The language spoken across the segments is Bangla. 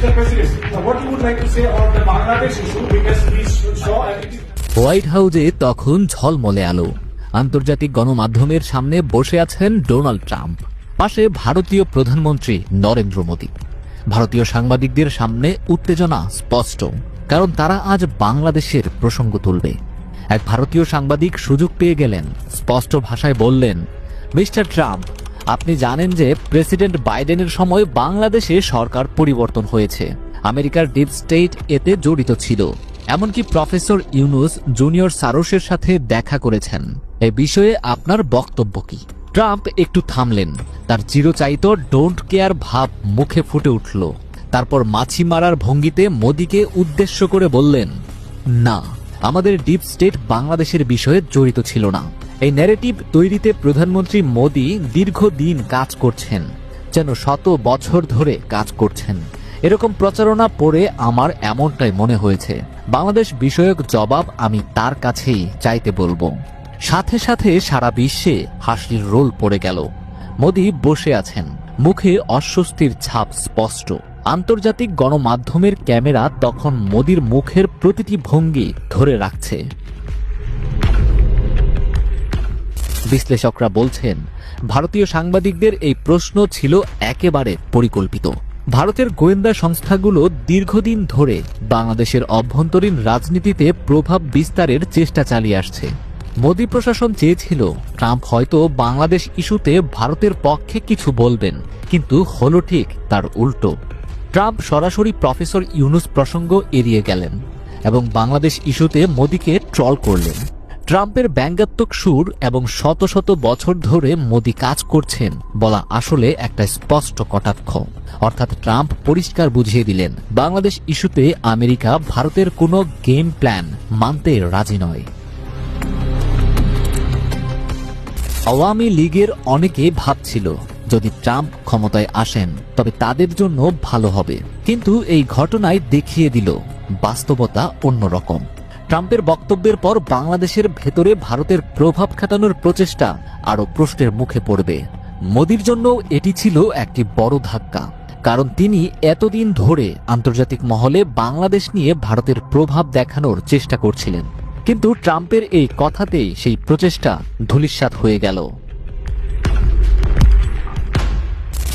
Mr. President, what you would like to say the Bangladesh issue? Because we saw white হাউজে তখন ঝলমলে আলো। আন্তর্জাতিক গণমাধ্যমের সামনে বসে আছেন ডোনাল্ড ট্রাম্প পাশে ভারতীয় প্রধানমন্ত্রী নরেন্দ্র মোদী। ভারতীয় সাংবাদিকদের সামনে উত্তেজনা স্পষ্ট। কারণ তারা আজ বাংলাদেশের প্রসঙ্গ তুলবে। এক ভারতীয় সাংবাদিক সুযোগ পেয়ে গেলেন। স্পষ্ট ভাষায় বললেন মিস্টার ট্রাম্প আপনি জানেন যে প্রেসিডেন্ট বাইডেনের সময় বাংলাদেশে সরকার পরিবর্তন হয়েছে। আমেরিকার ডিপ স্টেট এতে জড়িত ছিল। এমনকি প্রফেসর ইউনুস জুনিয়র সারোসের সাথে দেখা করেছেন। এ বিষয়ে আপনার বক্তব্য কি? ট্রাম্প একটু থামলেন। তার চিরচাইত ডোন্ট কেয়ার ভাব মুখে ফুটে উঠল। তারপর মাছি মারার ভঙ্গিতে মোদীকে উদ্দেশ্য করে বললেন, না, আমাদের ডিপ স্টেট বাংলাদেশের বিষয়ে জড়িত ছিল না। এই ন্যারেটিভ তৈরিতে প্রধানমন্ত্রী মোদী দীর্ঘদিন কাজ করছেন, যেন শত বছর ধরে কাজ করছেন। এরকম প্রচারণা পড়ে আমার এমনটাই মনে হয়েছে। বাংলাদেশ বিষয়ক জবাব আমি তার কাছেই চাইতে বলব। সাথে সাথে সারা বিশ্বে হাসির রোল পড়ে গেল। মোদী বসে আছেন। মুখে অস্বস্তির ছাপ স্পষ্ট। আন্তর্জাতিক গণমাধ্যমের ক্যামেরা তখন মোদির মুখের প্রতিটি ভঙ্গি ধরে রাখছে। বিশ্লেষকরা বলছেন, ভারতীয় সাংবাদিকদের এই প্রশ্ন ছিল একেবারে পরিকল্পিত। ভারতের গোয়েন্দা সংস্থাগুলো দীর্ঘদিন ধরে বাংলাদেশের অভ্যন্তরীণ রাজনীতিতে প্রভাব বিস্তারের চেষ্টা চালিয়ে আসছে। মোদী প্রশাসন চেয়েছিল, ট্রাম্প হয়তো বাংলাদেশ ইস্যুতে ভারতের পক্ষে কিছু বলবেন, কিন্তু হলো ঠিক তার উল্টো। ট্রাম্প সরাসরি প্রফেসর ইউনুস প্রসঙ্গ এড়িয়ে গেলেন এবং বাংলাদেশ ইস্যুতে মোদীকে ট্রল করলেন। ট্রাম্পের ব্যঙ্গাত্মক সুর এবং শত শত বছর ধরে মোদী কাজ করছেন বলা আসলে একটা স্পষ্ট কটাক্ষ। অর্থাৎ ট্রাম্প পরিষ্কার বুঝিয়ে দিলেন, বাংলাদেশ ইস্যুতে আমেরিকা ভারতের কোনো গেম প্ল্যান মানতে রাজি নয়। আওয়ামী লীগের অনেকে ভাবছিল, যদি ট্রাম্প ক্ষমতায় আসেন, তবে তাদের জন্য ভালো হবে। কিন্তু এই ঘটনায় দেখিয়ে দিল, বাস্তবতা অন্যরকম। ট্রাম্পের বক্তব্যের পর বাংলাদেশের ভেতরে ভারতের প্রভাব খাটানোর প্রচেষ্টা আরও প্রশ্নের মুখে পড়বে। মোদির জন্য এটি ছিল একটি বড় ধাক্কা। কারণ তিনি এতদিন ধরে আন্তর্জাতিক মহলে বাংলাদেশ নিয়ে ভারতের প্রভাব দেখানোর চেষ্টা করছিলেন। কিন্তু ট্রাম্পের এই কথাতেই সেই প্রচেষ্টা ধূলিসাৎ হয়ে গেল।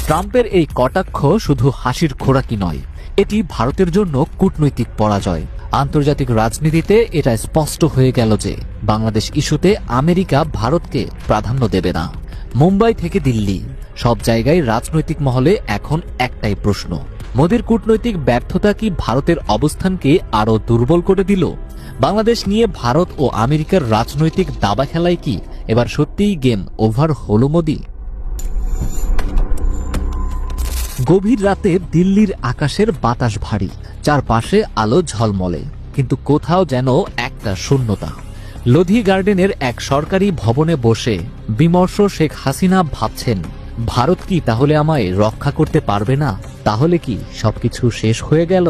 ট্রাম্পের এই কটাক্ষ শুধু হাসির খোরাকি নয়, এটি ভারতের জন্য কূটনৈতিক পরাজয়। আন্তর্জাতিক রাজনীতিতে এটা স্পষ্ট হয়ে গেল যে বাংলাদেশ ইস্যুতে আমেরিকা ভারতকে প্রাধান্য দেবে না। মুম্বাই থেকে দিল্লি। সব জায়গায় রাজনৈতিক মহলে এখন একটাই প্রশ্ন। মোদীর কূটনৈতিক ব্যর্থতা কি ভারতের অবস্থানকে আরও দুর্বল করে দিল? বাংলাদেশ নিয়ে ভারত ও আমেরিকার রাজনৈতিক দাবা খেলায় কি এবার সত্যিই গেম ওভার হলো মোদী? গভীর রাতে দিল্লির আকাশের বাতাস ভারী, চারপাশে আলো ঝলমলে, কিন্তু কোথাও যেন একটা শূন্যতা। লোধি গার্ডেনের এক সরকারি ভবনে বসে বিমর্ষ শেখ হাসিনা ভাবছেন, ভারত কি তাহলে আমায় রক্ষা করতে পারবে না? তাহলে কি সবকিছু শেষ হয়ে গেল?